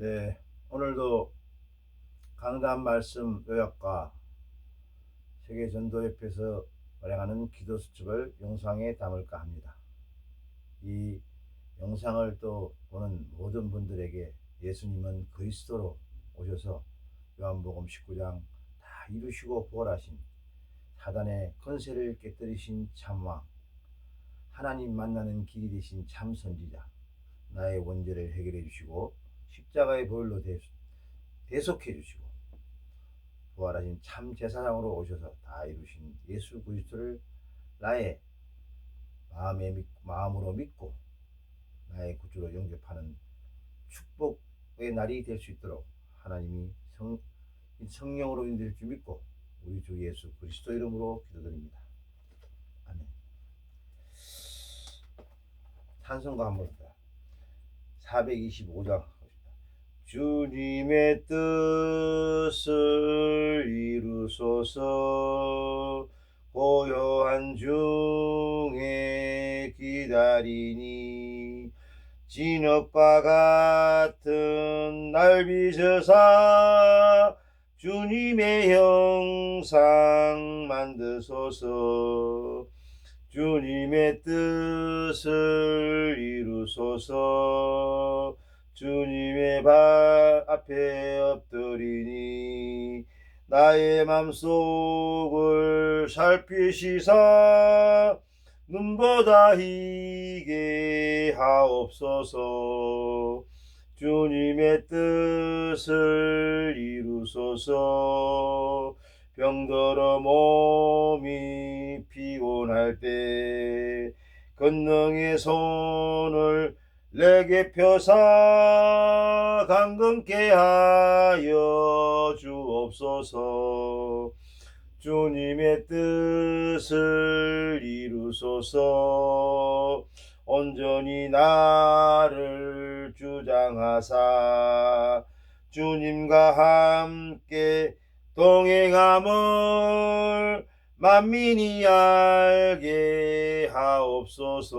네, 오늘도 강단 말씀 요약과 세계 전도협회에서 발행하는 기도 수첩을 영상에 담을까 합니다. 이 영상을 또 보는 모든 분들에게 예수님은 그리스도로 오셔서 요한복음 19장 다 이루시고 부활하신 사단의 권세를 깨뜨리신 참왕 하나님 만나는 길이 되신 참 선지자 나의 원죄를 해결해 주시고 십자가의 보혈로 대, 대속해 주시고 부활하신 참 제사장으로 오셔서 다 이루신 예수 그리스도를 나의 마음에 믿, 마음으로 믿고 나의 구주로 영접하는 축복의 날이 될 수 있도록 하나님이 성, 성령으로 인도될 줄 믿고 우리 주 예수 그리스도 이름으로 기도드립니다. 아멘. 찬송가 한번 봅니다. 425장 주님의 뜻을 이루소서. 고요한 중에 기다리니 진흙과 같은 날 빚으사 주님의 형상 만드소서. 주님의 뜻을 이루소서 주님의 발 앞에 엎드리니 나의 맘속을 살피시사 눈보다 희게 하옵소서. 주님의 뜻을 이루소서. 병들어 몸이 피곤할 때 권능의 손을 내게 펴사 강건케 하여 주옵소서. 주님의 뜻을 이루소서. 온전히 나를 주장하사 주님과 함께 동행함을 만민이 알게 하옵소서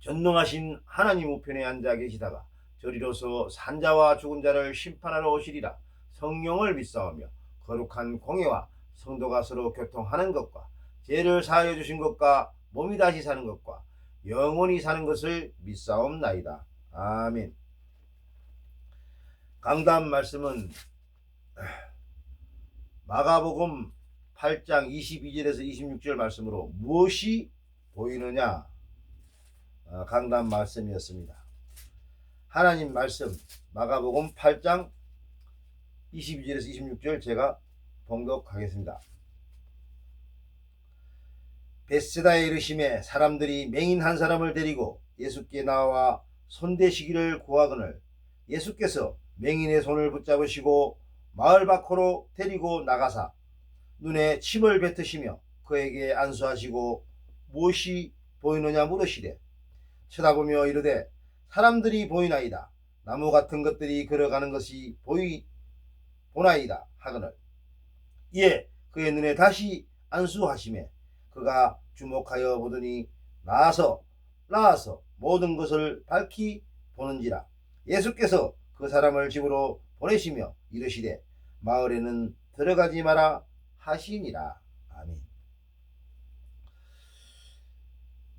전능하신 하나님 우편에 앉아 계시다가 저리로서 산자와 죽은 자를 심판하러 오시리라 성령을 믿사오며 거룩한 공예와 성도가 서로 교통하는 것과 죄를 사하여 주신 것과 몸이 다시 사는 것과 영원히 사는 것을 믿사옵나이다. 아멘. 강단 말씀은 마가복음 8장 22절에서 26절 말씀으로 무엇이 보이느냐 어, 강단 말씀이었습니다. 하나님 말씀 마가복음 8장 22절에서 26절 제가 봉독하겠습니다. 베스다에 이르심에 사람들이 맹인 한 사람을 데리고 예수께 나와 손대시기를 구하거늘 예수께서 맹인의 손을 붙잡으시고 마을 밖으로 데리고 나가사 눈에 침을 뱉으시며 그에게 안수하시고 무엇이 보이느냐 물으시되 쳐다보며 이르되 사람들이 보이나이다. 나무 같은 것들이 걸어가는 것이 보이 보나이다 하거늘. 이에 그의 눈에 다시 안수하심에 그가 주목하여 보더니 나아서 나아서 모든 것을 밝히 보는지라. 예수께서 그 사람을 집으로 보내시며 이르시되 마을에는 들어가지 마라 하시니라 아멘.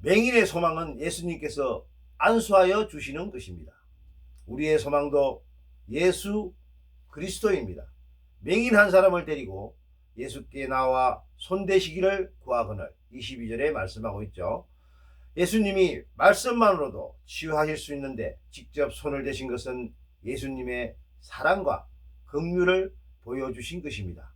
맹인의 소망은 예수님께서 안수하여 주시는 것입니다. 우리의 소망도 예수 그리스도입니다. 맹인 한 사람을 데리고 예수께 나와 손대시기를 구하거늘 22절에 말씀하고 있죠. 예수님이 말씀만으로도 치유하실 수 있는데 직접 손을 대신 것은 예수님의 사랑과 긍휼을 보여주신 것입니다.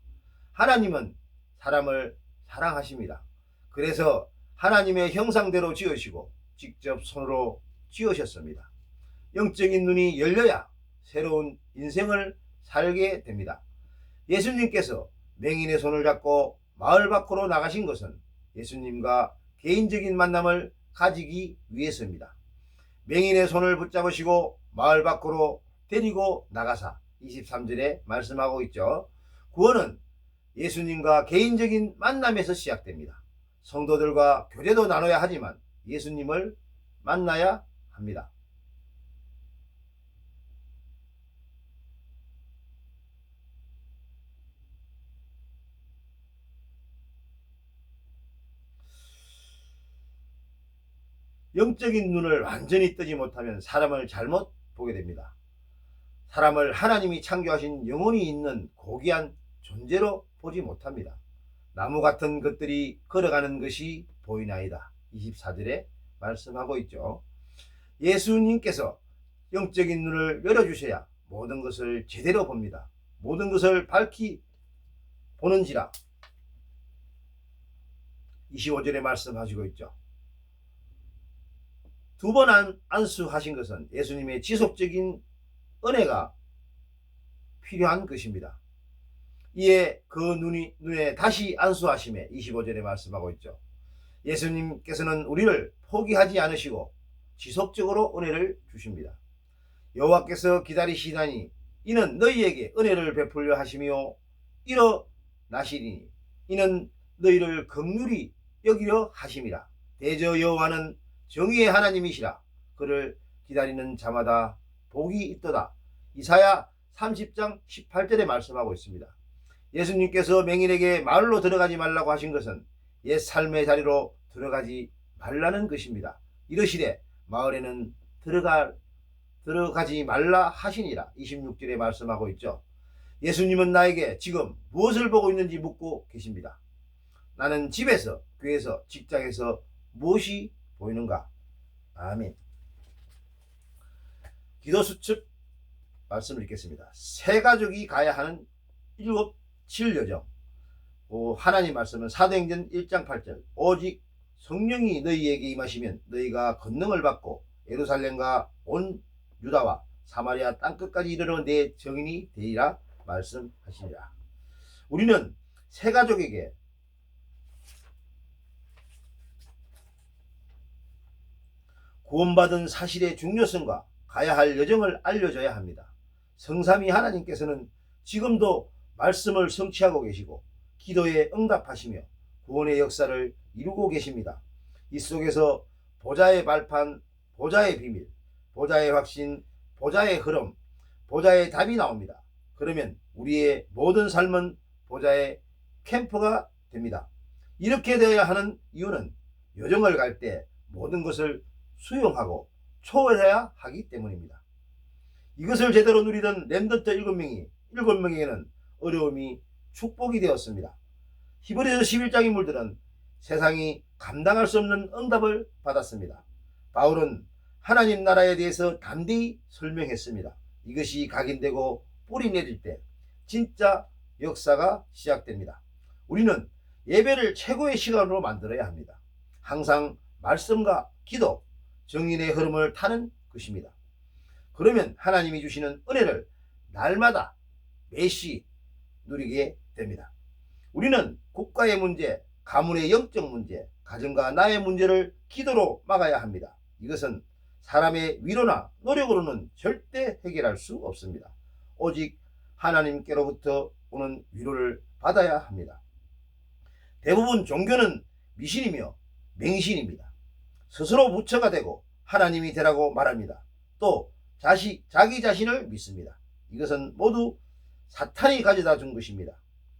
하나님은 사람을 사랑하십니다. 그래서 하나님의 형상대로 지으시고 직접 손으로 지으셨습니다. 영적인 눈이 열려야 새로운 인생을 살게 됩니다. 예수님께서 맹인의 손을 잡고 마을 밖으로 나가신 것은 예수님과 개인적인 만남을 가지기 위해서입니다. 맹인의 손을 붙잡으시고 마을 밖으로 데리고 나가사 23절에 말씀하고 있죠. 구원은 예수님과 개인적인 만남에서 시작됩니다. 성도들과 교제도 나눠야 하지만 예수님을 만나야 합니다. 영적인 눈을 완전히 뜨지 못하면 사람을 잘못 보게 됩니다. 사람을 하나님이 창조하신 영혼이 있는 고귀한 존재로 보지 못합니다. 나무 같은 것들이 걸어가는 것이 보이나이다. 24절에 말씀하고 있죠. 예수님께서 영적인 눈을 열어주셔야 모든 것을 제대로 봅니다. 모든 것을 밝히 보는지라 25절에 말씀하시고 있죠. 두 번 안수하신 것은 예수님의 지속적인 은혜가 필요한 것입니다. 이에 그 눈이, 눈에 다시 안수하심에 25절에 말씀하고 있죠. 예수님께서는 우리를 포기하지 않으시고 지속적으로 은혜를 주십니다. 여호와께서 기다리시다니 이는 너희에게 은혜를 베풀려 하시며 일어나시리니 이는 너희를 극률이 여기려 하심이라. 대저 여호와는 정의의 하나님이시라. 그를 기다리는 자마다 복이 있도다. 이사야 30장 18절에 말씀하고 있습니다. 예수님께서 맹인에게 마을로 들어가지 말라고 하신 것은 옛 삶의 자리로 들어가지 말라는 것입니다. 이러시되 마을에는 들어가 들어가지 말라 하시니라 26절에 말씀하고 있죠. 예수님은 나에게 지금 무엇을 보고 있는지 묻고 계십니다. 나는 집에서, 교회에서, 직장에서 무엇이 보이는가? 아멘. 기도 수첩 말씀을 읽겠습니다. 세 가족이 가야 하는 일곱 칠 여정. 하나님 말씀은 사도행전 1장 8절. 오직 성령이 너희에게 임하시면 너희가 권능을 받고 예루살렘과 온 유다와 사마리아 땅끝까지 이르러 내 정인이 되리라 말씀하시니라. 우리는 세 가족에게 구원받은 사실의 중요성과 가야 할 여정을 알려줘야 합니다. 성삼위 하나님께서는 지금도 말씀을 성취하고 계시고 기도에 응답하시며 구원의 역사를 이루고 계십니다. 이 속에서 보좌의 발판, 보좌의 비밀, 보좌의 확신, 보좌의 흐름, 보좌의 답이 나옵니다. 그러면 우리의 모든 삶은 보좌의 캠프가 됩니다. 이렇게 되어야 하는 이유는 여정을 갈 때 모든 것을 수용하고 초월해야 하기 때문입니다. 이것을 제대로 누리던 랜던트 일곱 명이 일곱 명에게는 어려움이 축복이 되었습니다. 히브리서 11장의 물들은 세상이 감당할 수 없는 응답을 받았습니다. 바울은 하나님 나라에 대해서 담대히 설명했습니다. 이것이 각인되고 뿌리 내릴 때 진짜 역사가 시작됩니다. 우리는 예배를 최고의 시간으로 만들어야 합니다. 항상 말씀과 기도, 정인의 흐름을 타는 것입니다. 그러면 하나님이 주시는 은혜를 날마다 매시 누리게 됩니다. 우리는 국가의 문제, 가문의 영적 문제, 가정과 나의 문제를 기도로 막아야 합니다. 이것은 사람의 위로나 노력으로는 절대 해결할 수 없습니다. 오직 하나님께로부터 오는 위로를 받아야 합니다. 대부분 종교는 미신이며 맹신입니다. 스스로 부처가 되고 하나님이 되라고 말합니다. 또 자시, 자기 자신을 믿습니다. 이것은 모두 사탄이 가져다 준 것입니다.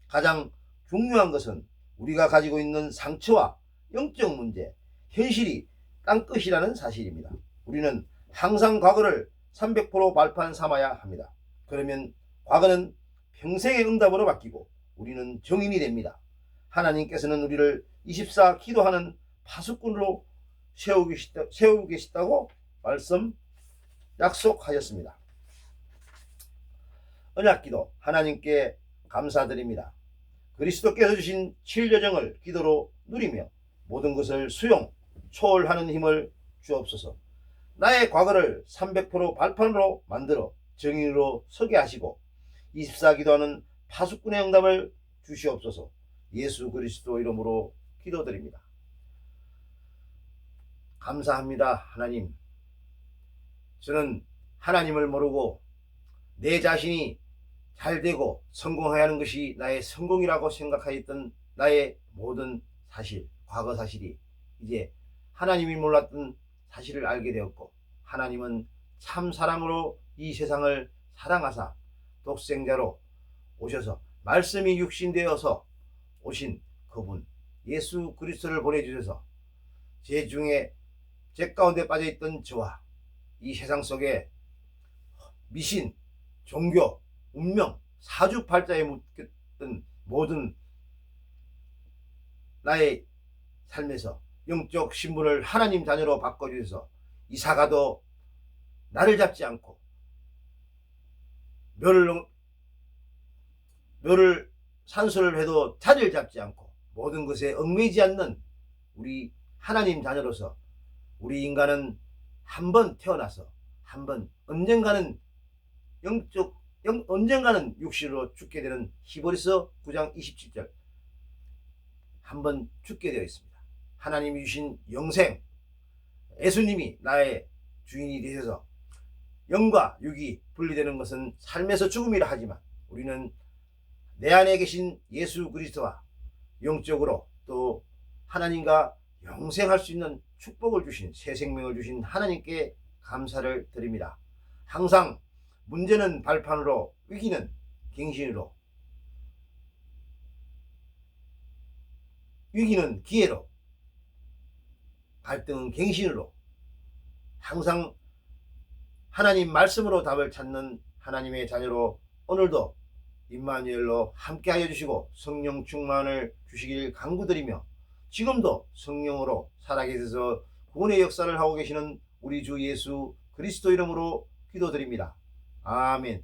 가장 중요한 것은 우리가 가지고 있는 상처와 영적 문제, 현실이 땅끝이라는 사실입니다. 우리는 항상 과거를 300% 발판 삼아야 합니다. 그러면 과거는 평생의 응답으로 바뀌고 우리는 정인이 됩니다. 하나님께서는 우리를 24 기도하는 파수꾼으로 세우고, 계시다, 세우고 계시다고 말씀 약속하셨습니다. 언약기도 하나님께 감사드립니다. 그리스도께서 주신 칠여정을 기도로 누리며 모든 것을 수용, 초월하는 힘을 주옵소서. 나의 과거를 300% 발판으로 만들어 정인으로 서게 하시고 24 기도하는 파수꾼의 응답을 주시옵소서 예수 그리스도 이름으로 기도드립니다. 감사합니다 하나님 저는 하나님을 모르고 내 자신이 잘 되고 성공해야 하는 것이 나의 성공이라고 생각하였던 나의 모든 사실, 과거 사실이 이제 하나님이 몰랐던 사실을 알게 되었고 하나님은 참 사랑으로 이 세상을 사랑하사 독생자로 오셔서 말씀이 육신되어서 오신 그분 예수 그리스도를 보내주셔서 제 중에 제 가운데 빠져있던 저와 이 세상 속에 미신, 종교, 운명, 사주팔자에 묶였던 모든 나의 삶에서 영적 신분을 하나님 자녀로 바꿔주셔서 이사가도 나를 잡지 않고 멸을 멸을 산소를 해도 자리를 잡지 않고 모든 것에 얽매이지 않는 우리 하나님 자녀로서 우리 인간은 한 번 태어나서 한 번 언젠가는 영적 영, 언젠가는 육신으로 죽게 되는 히브리서 9장 27절 한번 죽게 되어 있습니다. 하나님이 주신 영생 예수님이 나의 주인이 되셔서 영과 육이 분리되는 것은 삶에서 죽음이라 하지만 우리는 내 안에 계신 예수 그리스도와 영적으로 또 하나님과 영생할 수 있는 축복을 주신 새 생명을 주신 하나님께 감사를 드립니다. 항상 문제는 발판으로 위기는 갱신으로 위기는 기회로 갈등은 갱신으로 항상 하나님 말씀으로 답을 찾는 하나님의 자녀로 오늘도 임마누엘로 함께하여 주시고 성령 충만을 주시길 간구드리며 지금도 성령으로 살아계셔서 구원의 역사를 하고 계시는 우리 주 예수 그리스도 이름으로 기도드립니다. 아멘.